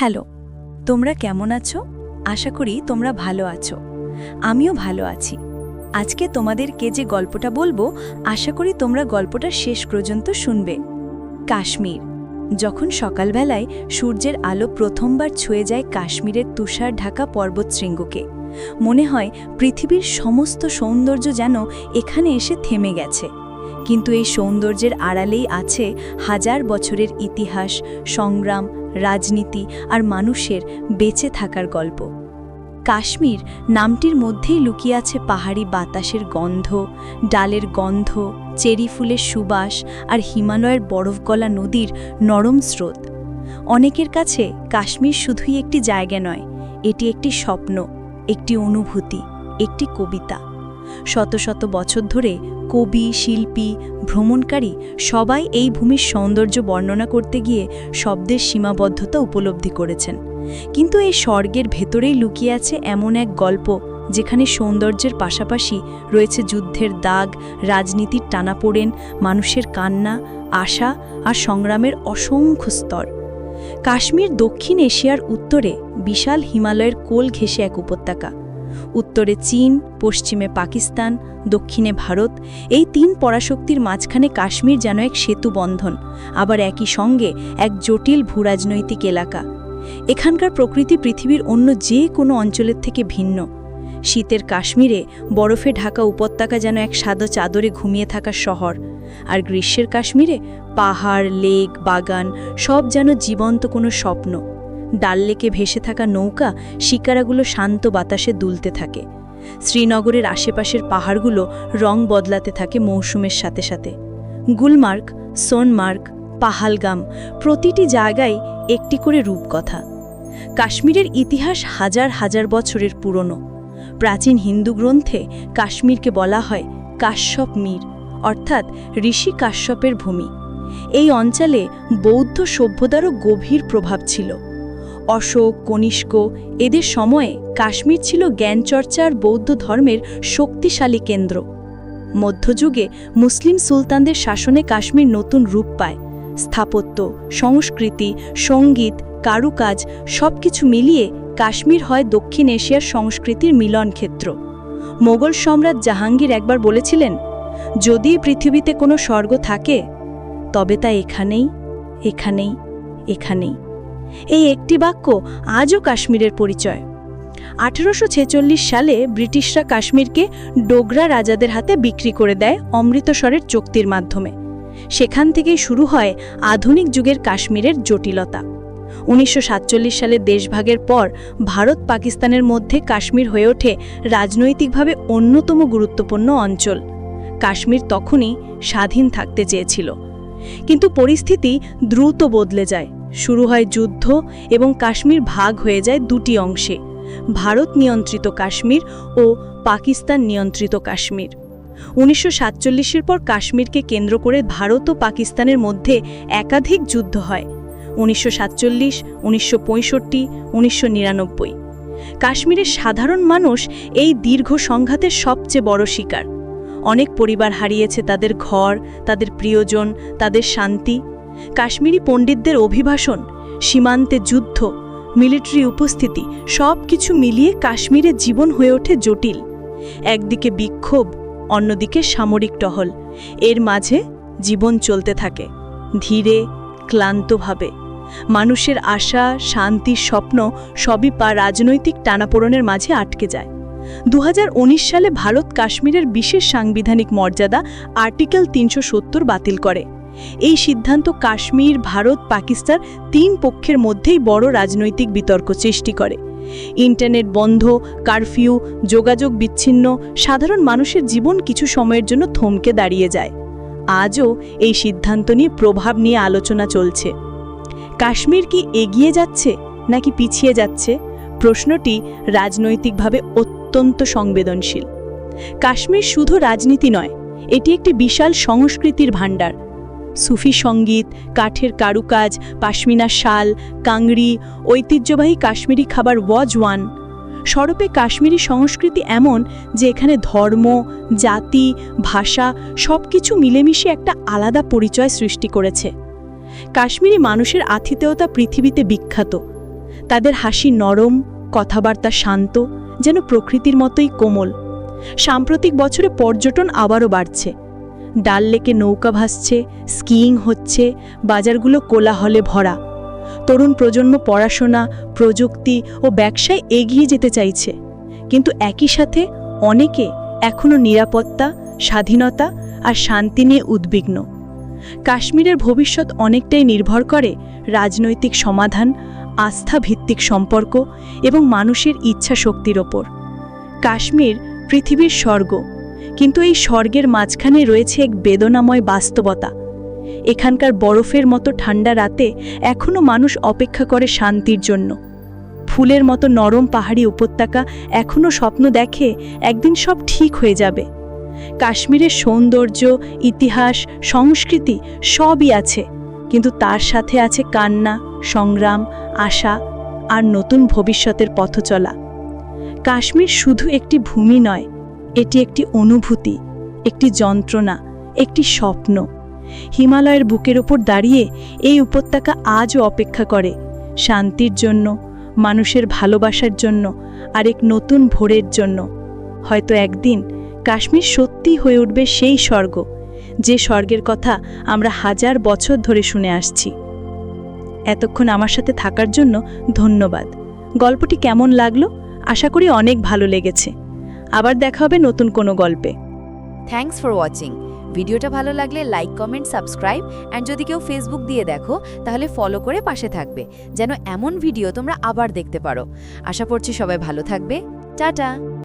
Hello, তোমরা কেমন আছো? আশা করি তোমরা ভালো আছো। আমিও ভালো আছি। আজকে তোমাদেরকে যে গল্পটা বলব, আশা করি তোমরা গল্পটা শেষ পর্যন্ত শুনবে। কাশ্মীর। যখন সকালবেলায় সূর্যের আলো প্রথমবার ছুঁয়ে যায় কাশ্মীরের তুষার ঢাকা পর্বতশৃঙ্গকে মনে হয় পৃথিবীর সমস্ত সৌন্দর্য যেন এখানে এসে থেমে গেছে। কিন্তু এই সৌন্দর্যের আড়ালেই আছে হাজার বছরের ইতিহাস, সংগ্রাম রাজনীতি আর মানুষের বেঁচে থাকার গল্প। কাশ্মীর নামটির মধ্যেই লুকিয়ে আছে পাহাড়ি বাতাসের গন্ধ, ডালের গন্ধ, চেরি ফুলের সুবাস আর হিমালয়ের বরফগলা নদীর নরম স্রোত। অনেকের কাছে কাশ্মীর শুধুই একটি জায়গা নয়, এটি একটি স্বপ্ন, একটি অনুভূতি, একটি কবিতা। শত শত বছর ধরে কবি, শিল্পী, ভ্রমণকারী সবাই এই ভূমির সৌন্দর্য বর্ণনা করতে গিয়ে শব্দের সীমাবদ্ধতা উপলব্ধি করেছেন। কিন্তু এই স্বর্গের ভেতরেই লুকিয়ে আছে এমন এক গল্প যেখানে সৌন্দর্যের পাশাপাশি রয়েছে যুদ্ধের দাগ, রাজনীতির টানাপোড়েন, মানুষের কান্না, আশা আর সংগ্রামের অসংখ্য স্তর। কাশ্মীর দক্ষিণ এশিয়ার উত্তরে বিশাল হিমালয়ের কোল ঘেঁষে এক উপত্যকা। উত্তরে চীন, পশ্চিমে পাকিস্তান, দক্ষিণে ভারত, এই তিন পরাশক্তির মাঝখানে কাশ্মীর যেন এক সেতু বন্ধন আবার একই সঙ্গে এক জটিল ভূরাজনৈতিক এলাকা। এখানকার প্রকৃতি পৃথিবীর অন্য যে কোনো অঞ্চলের থেকে ভিন্ন। শীতের কাশ্মীরে বরফে ঢাকা উপত্যকা যেন এক সাদা চাদরে ঘুমিয়ে থাকা শহর, আর গ্রীষ্মের কাশ্মীরে পাহাড়, লেক, বাগান সব যেন জীবন্ত কোনো স্বপ্ন। ডাল লেকে ভেসে থাকা নৌকা শিকারাগুলো শান্ত বাতাসে দুলতে থাকে। শ্রীনগরের আশেপাশের পাহাড়গুলো রং বদলাতে থাকে মৌসুমের সাথে সাথে। গুলমার্গ, সোনমার্গ, পাহালগাম প্রতিটি জায়গায় একটি করে রূপকথা। কাশ্মীরের ইতিহাস হাজার হাজার বছরের পুরনো। প্রাচীন হিন্দু গ্রন্থে কাশ্মীরকে বলা হয় কাশ্যপ মীর, অর্থাৎ ঋষি কাশ্যপের ভূমি। এই অঞ্চলে বৌদ্ধ সভ্যতারও গভীর প্রভাব ছিল। অশোক, কনিষ্ক, এদের সময়ে কাশ্মীর ছিল জ্ঞানচর্চা আর বৌদ্ধ ধর্মের শক্তিশালী কেন্দ্র। মধ্যযুগে মুসলিম সুলতানদের শাসনে কাশ্মীর নতুন রূপ পায়। স্থাপত্য, সংস্কৃতি, সংগীত, কারুকাজ সবকিছু মিলিয়ে কাশ্মীর হয় দক্ষিণ এশিয়ার সংস্কৃতির মিলন ক্ষেত্র মোগল সম্রাট জাহাঙ্গীর একবার বলেছিলেন, যদি পৃথিবীতে কোনো স্বর্গ থাকে, তবে তা এখানেই এখানেই এখানেই। এই একটি বাক্য আজও কাশ্মীরের পরিচয়। আঠেরোশো সালে ব্রিটিশরা কাশ্মীরকে ডোগরা রাজাদের হাতে বিক্রি করে দেয় অমৃতসরের চুক্তির মাধ্যমে। সেখান থেকেই শুরু হয় আধুনিক যুগের কাশ্মীরের জটিলতা। উনিশশো সাতচল্লিশ সালে দেশভাগের পর ভারত পাকিস্তানের মধ্যে কাশ্মীর হয়ে ওঠে রাজনৈতিকভাবে অন্যতম গুরুত্বপূর্ণ অঞ্চল। কাশ্মীর তখনই স্বাধীন থাকতে চেয়েছিল। কিন্তু পরিস্থিতি দ্রুত বদলে যায়। শুরু হয় যুদ্ধ এবং কাশ্মীর ভাগ হয়ে যায় দুটি অংশে, ভারত নিয়ন্ত্রিত কাশ্মীর ও পাকিস্তান নিয়ন্ত্রিত কাশ্মীর। উনিশশো সাতচল্লিশের পর কাশ্মীরকে কেন্দ্র করে ভারত ও পাকিস্তানের মধ্যে একাধিক যুদ্ধ হয়, উনিশশো সাতচল্লিশ, উনিশশো পঁয়ষট্টি, উনিশশো নিরানব্বই। কাশ্মীরের সাধারণ মানুষ এই দীর্ঘ সংঘাতের সবচেয়ে বড় শিকার। অনেক পরিবার হারিয়েছে তাদের ঘর, তাদের প্রিয়জন, তাদের শান্তি। কাশ্মীরি পণ্ডিতদের অভিভাষণ সীমান্তে যুদ্ধ, মিলিটারি উপস্থিতি সব কিছু মিলিয়ে কাশ্মীরের জীবন হয়ে ওঠে জটিল। একদিকে বিক্ষোভ, অন্যদিকে সামরিক টহল। এর মাঝে জীবন চলতে থাকে, ধীরে, ক্লান্তভাবে। মানুষের আশা শান্তির স্বপ্ন সবই পা রাজনৈতিক টানাপোড়নের মাঝে আটকে যায়। দু হাজার উনিশ সালে ভারত কাশ্মীরের বিশেষ সাংবিধানিক মর্যাদা আর্টিকেল তিনশো সত্তর বাতিল করে। এই সিদ্ধান্ত কাশ্মীর, ভারত, পাকিস্তান তিন পক্ষের মধ্যেই বড় রাজনৈতিক বিতর্ক সৃষ্টি করে। ইন্টারনেট বন্ধ, কারফিউ, যোগাযোগ বিচ্ছিন্ন, সাধারণ মানুষের জীবন কিছু সময়ের জন্য থমকে দাঁড়িয়ে যায়। আজও এই সিদ্ধান্ত নিয়ে প্রভাব নিয়ে আলোচনা চলছে। কাশ্মীর কি এগিয়ে যাচ্ছে নাকি পিছিয়ে যাচ্ছে? প্রশ্নটি রাজনৈতিকভাবে অত্যন্ত সংবেদনশীল। কাশ্মীর শুধু রাজনীতি নয়, এটি একটি বিশাল সংস্কৃতির ভাণ্ডার। সুফি সংগীত, কাঠের কারুকাজ, পাশমিনা শাল, কাংড়ি, ঐতিহ্যবাহী কাশ্মীরি খাবার ওয়াজওয়ান। সরপে কাশ্মীরি সংস্কৃতি এমন যে এখানে ধর্ম, জাতি, ভাষা সব কিছু মিলেমিশে একটা আলাদা পরিচয় সৃষ্টি করেছে। কাশ্মীরি মানুষের আতিথেয়তা পৃথিবীতে বিখ্যাত। তাদের হাসি নরম, কথাবার্তা শান্ত যেন প্রকৃতির মতোই কোমল। সাম্প্রতিক বছরে পর্যটন আবারও বাড়ছে। ডাল লেকে নৌকা ভাসছে, স্কিইং হচ্ছে, বাজারগুলো কোলাহলে ভরা। তরুণ প্রজন্ম পড়াশোনা, প্রযুক্তি ও ব্যবসায় এগিয়ে যেতে চাইছে। কিন্তু একই সাথে অনেকে এখনও নিরাপত্তা, স্বাধীনতা আর শান্তি নিয়ে উদ্বিগ্ন। কাশ্মীরের ভবিষ্যৎ অনেকটাই নির্ভর করে রাজনৈতিক সমাধান আস্থা ভিত্তিক সম্পর্ক এবং মানুষের ইচ্ছা শক্তির ওপর। কাশ্মীর পৃথিবীর স্বর্গ, কিন্তু এই স্বর্গের মাঝখানে রয়েছে এক বেদনাময় বাস্তবতা। এখানকার বরফের মতো ঠান্ডা রাতে এখনও মানুষ অপেক্ষা করে শান্তির জন্য। ফুলের মতো নরম পাহাড়ি উপত্যকা এখনও স্বপ্ন দেখে একদিন সব ঠিক হয়ে যাবে। কাশ্মীরের সৌন্দর্য, ইতিহাস, সংস্কৃতি সবই আছে, কিন্তু তার সাথে আছে কান্না, সংগ্রাম আশা আর নতুন ভবিষ্যতের পথ চলা। কাশ্মীর শুধু একটি ভূমি নয়, এটি একটি অনুভূতি, একটি যন্ত্রণা, একটি স্বপ্ন। হিমালয়ের বুকের ওপর দাঁড়িয়ে এই উপত্যকা আজও অপেক্ষা করে, শান্তির জন্য, মানুষের ভালোবাসার জন্য আর এক নতুন ভোরের জন্য। হয়তো একদিন কাশ্মীর সত্যি হয়ে উঠবে সেই স্বর্গ, যে স্বর্গের কথা আমরা হাজার বছর ধরে শুনে আসছি। এতক্ষণ আমার সাথে থাকার জন্য ধন্যবাদ। গল্পটি কেমন লাগল? আশা করি অনেক ভালো লেগেছে। আবার দেখা হবে নতুন কোনো গল্পে। থ্যাঙ্কস ফর ওয়াচিং ভিডিওটা ভালো লাগলে লাইক কমেন্ট সাবস্ক্রাইব অ্যান্ড যদি কেউ ফেসবুক দিয়ে দেখো, তাহলে ফলো করে পাশে থাকবে। যেন এমন ভিডিও তোমরা আবার দেখতে পারো। আশা করছি সবাই ভালো থাকবে। টাটা!